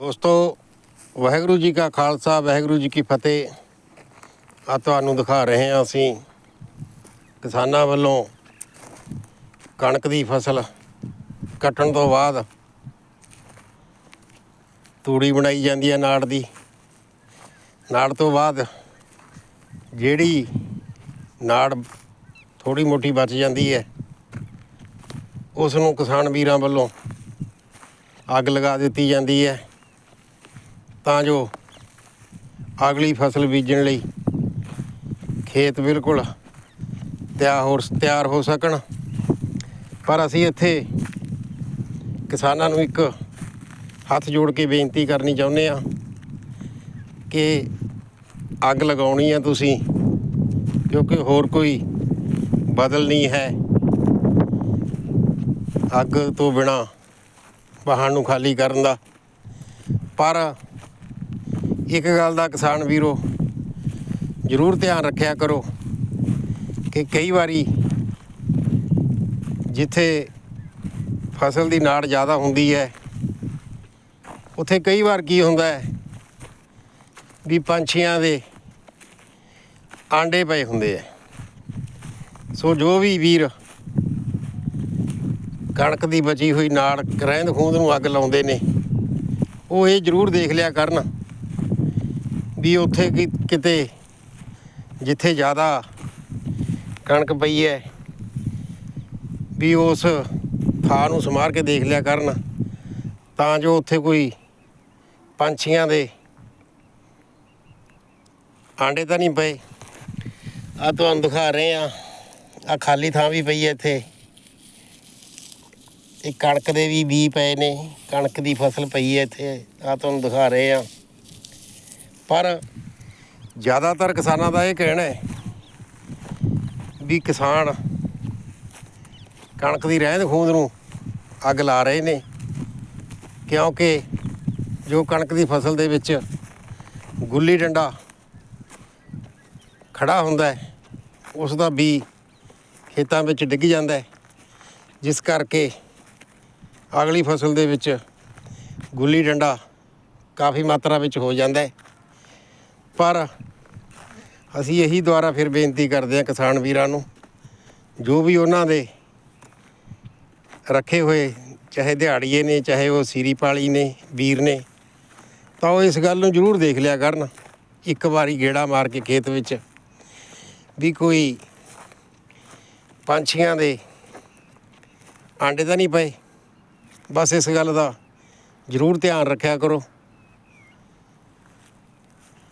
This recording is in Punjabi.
ਦੋਸਤੋ, ਵਾਹਿਗੁਰੂ ਜੀ ਕਾ ਖਾਲਸਾ, ਵਾਹਿਗੁਰੂ ਜੀ ਕੀ ਫਤਿਹ। ਆ ਤੁਹਾਨੂੰ ਦਿਖਾ ਰਹੇ ਹਾਂ ਅਸੀਂ ਕਿਸਾਨਾਂ ਵੱਲੋਂ ਕਣਕ ਦੀ ਫਸਲ ਕੱਟਣ ਤੋਂ ਬਾਅਦ ਤੂੜੀ ਬਣਾਈ ਜਾਂਦੀ ਹੈ ਨਾੜ ਦੀ। ਨਾੜ ਤੋਂ ਬਾਅਦ ਜਿਹੜੀ ਨਾੜ ਥੋੜੀ ਮੋਟੀ ਬਚ ਜਾਂਦੀ ਹੈ, ਉਸ ਨੂੰ ਕਿਸਾਨ ਵੀਰਾਂ ਵੱਲੋਂ ਅੱਗ ਲਗਾ ਦਿੱਤੀ ਜਾਂਦੀ ਹੈ। ਤਾਂ ਜੋ ਅਗਲੀ ਫਸਲ ਬੀਜਣ ਲਈ ਖੇਤ ਬਿਲਕੁਲ ਤਿਆਰ ਹੋ ਤਿਆਰ ਹੋ ਸਕਣ। ਪਰ ਅਸੀਂ ਇੱਥੇ ਕਿਸਾਨਾਂ ਨੂੰ ਇੱਕ ਹੱਥ ਜੋੜ ਕੇ ਬੇਨਤੀ ਕਰਨੀ ਚਾਹੁੰਦੇ ਆ ਕਿ ਅੱਗ ਲਗਾਉਣੀ ਆ ਤੁਸੀਂ, ਕਿਉਂਕਿ ਹੋਰ ਕੋਈ ਬਦਲ ਨਹੀਂ ਹੈ। ਅੱਗ ਤੋਂ ਬਿਨਾ ਵਾਹਣ ਨੂੰ ਖਾਲੀ ਕਰਨ ਦਾ। ਪਰ ਇੱਕ ਗੱਲ ਦਾ ਕਿਸਾਨ ਵੀਰੋ, ਜ਼ਰੂਰ ਧਿਆਨ ਰੱਖਿਆ ਕਰੋ ਕਿ ਕਈ ਵਾਰੀ ਜਿੱਥੇ ਫਸਲ ਦੀ ਨਾੜ ਜ਼ਿਆਦਾ ਹੁੰਦੀ ਹੈ, ਉੱਥੇ ਕਈ ਵਾਰ ਕੀ ਹੁੰਦਾ ਹੈ ਵੀ ਪੰਛੀਆਂ ਦੇ ਆਂਡੇ ਪਏ ਹੁੰਦੇ ਆ ਸੋ ਜੋ ਵੀ ਵੀਰ ਕਣਕ ਦੀ ਬਚੀ ਹੋਈ ਨਾੜ ਰਹਿੰਦ ਖੂੰਦ ਨੂੰ ਅੱਗ ਲਾਉਂਦੇ ਨੇ, ਉਹ ਇਹ ਜ਼ਰੂਰ ਦੇਖ ਲਿਆ ਕਰਨ ਵੀ ਉੱਥੇ ਕਿ- ਕਿਤੇ ਜਿੱਥੇ ਜ਼ਿਆਦਾ ਕਣਕ ਪਈ ਹੈ, ਵੀ ਉਸ ਥਾਂ ਨੂੰ ਸਮਾਰ ਕੇ ਦੇਖ ਲਿਆ ਕਰਨ, ਤਾਂ ਜੋ ਉੱਥੇ ਕੋਈ ਪੰਛੀਆਂ ਦੇ ਆਂਡੇ ਤਾਂ ਨਹੀਂ ਪਏ। ਆ ਤੁਹਾਨੂੰ ਦਿਖਾ ਰਹੇ ਆ ਆ ਖਾਲੀ ਥਾਂ ਵੀ ਪਈ ਹੈ ਇੱਥੇ। ਇਹ ਕਣਕ ਦੇ ਵੀ ਬੀ ਪਏ ਨੇ, ਕਣਕ ਦੀ ਫਸਲ ਪਈ ਹੈ ਇੱਥੇ ਆ ਤੁਹਾਨੂੰ ਦਿਖਾ ਰਹੇ ਆ ਪਰ ਜ਼ਿਆਦਾਤਰ ਕਿਸਾਨਾਂ ਦਾ ਇਹ ਕਹਿਣਾ ਹੈ ਵੀ ਕਿਸਾਨ ਕਣਕ ਦੀ ਰਹਿੰਦ ਖੂੰਦ ਨੂੰ ਅੱਗ ਲਾ ਰਹੇ ਨੇ, ਕਿਉਂਕਿ ਜੋ ਕਣਕ ਦੀ ਫਸਲ ਦੇ ਵਿੱਚ ਗੁੱਲੀ ਡੰਡਾ ਖੜਾ ਹੁੰਦਾ ਹੈ, ਉਸ ਦਾ ਬੀ ਖੇਤਾਂ ਵਿੱਚ ਡਿੱਗ ਜਾਂਦਾ ਹੈ, ਜਿਸ ਕਰਕੇ ਅਗਲੀ ਫਸਲ ਦੇ ਵਿੱਚ ਗੁੱਲੀ ਡੰਡਾ ਕਾਫੀ ਮਾਤਰਾ ਵਿੱਚ ਹੋ ਜਾਂਦਾ ਹੈ। ਪਰ ਅਸੀਂ ਇਹੀ ਦੁਆਰਾ ਫਿਰ ਬੇਨਤੀ ਕਰਦੇ ਹਾਂ ਕਿਸਾਨ ਵੀਰਾਂ ਨੂੰ, ਜੋ ਵੀ ਉਹਨਾਂ ਦੇ ਰੱਖੇ ਹੋਏ ਚਾਹੇ ਦਿਹਾੜੀਏ ਨੇ, ਚਾਹੇ ਉਹ ਸੀਰੀ ਪਾਲੀ ਨੇ, ਵੀਰ ਨੇ, ਤਾਂ ਉਹ ਇਸ ਗੱਲ ਨੂੰ ਜ਼ਰੂਰ ਦੇਖ ਲਿਆ ਕਰਨ। ਇੱਕ ਵਾਰੀ ਗੇੜਾ ਮਾਰ ਕੇ ਖੇਤ ਵਿੱਚ ਵੀ ਕੋਈ ਪੰਛੀਆਂ ਦੇ ਆਂਡੇ ਤਾਂ ਨਹੀਂ ਪਏ। ਬਸ ਇਸ ਗੱਲ ਦਾ ਜ਼ਰੂਰ ਧਿਆਨ ਰੱਖਿਆ ਕਰੋ।